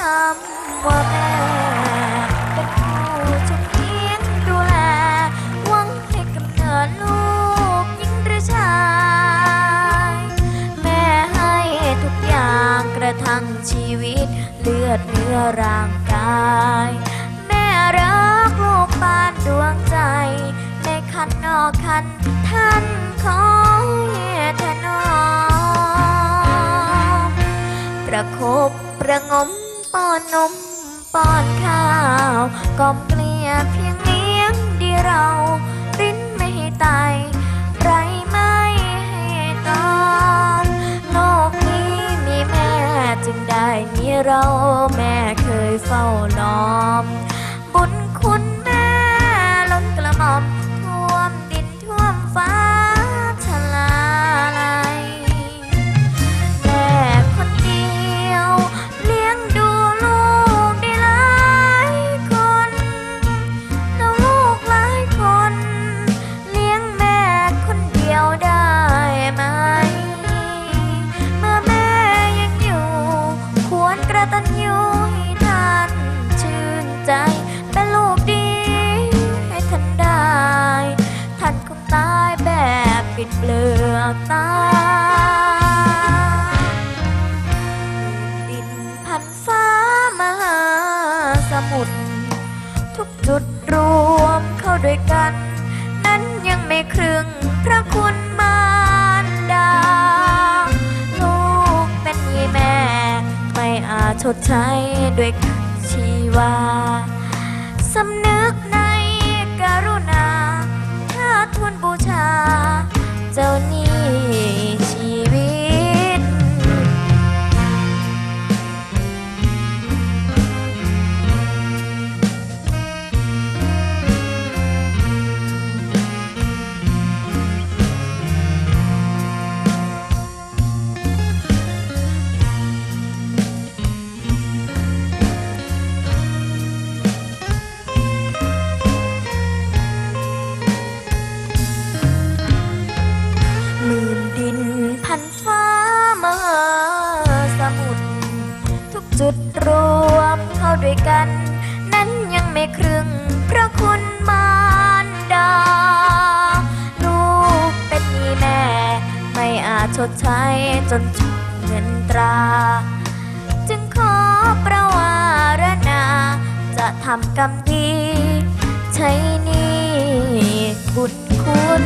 คำว่าแม่เป็นผู้ชุบเลี้ยงดูแลหวังให้กำเนิดลูกหญิงหรือชาย แม่ให้ทุกอย่างกระทั่งชีวิตเลือดเนื้อร่างกาย แม่รักลูกปานดวงใจ ในคันนอกคันท่านขอให้ถนอมประคบประงม ป้อนนมป้อนข้าวกล่อบเกลียเพียงเลี้ยงดีเราริ้นไม่ให้ตายไรไม่ให้ตอนโลกนี้มีแม่จึงได้มีเราแม่เคยเฝ้าน้อม เปลือกตา ดินพันฟ้ามหาสมุทรทุกจุดรวมเข้าด้วยกัน นั้นยังไม่ครึ่งพระคุณมารดา ลูกเป็นยี่แม่ ไม่อาจชดใช้ด้วยชีวาสำนึกในกรุณาถ้าทุนบูชา เทุดรวมเข้าด้วยกัน นั้นยังไม่ครึ่งเพราะคุณมารดา ลูกเป็นหนี้แม่ ไม่อาจชดใช้จนถึงเงินตรา จึงขอประวารณา จะทำกรรมดี ใช้หนี้บุญคุณ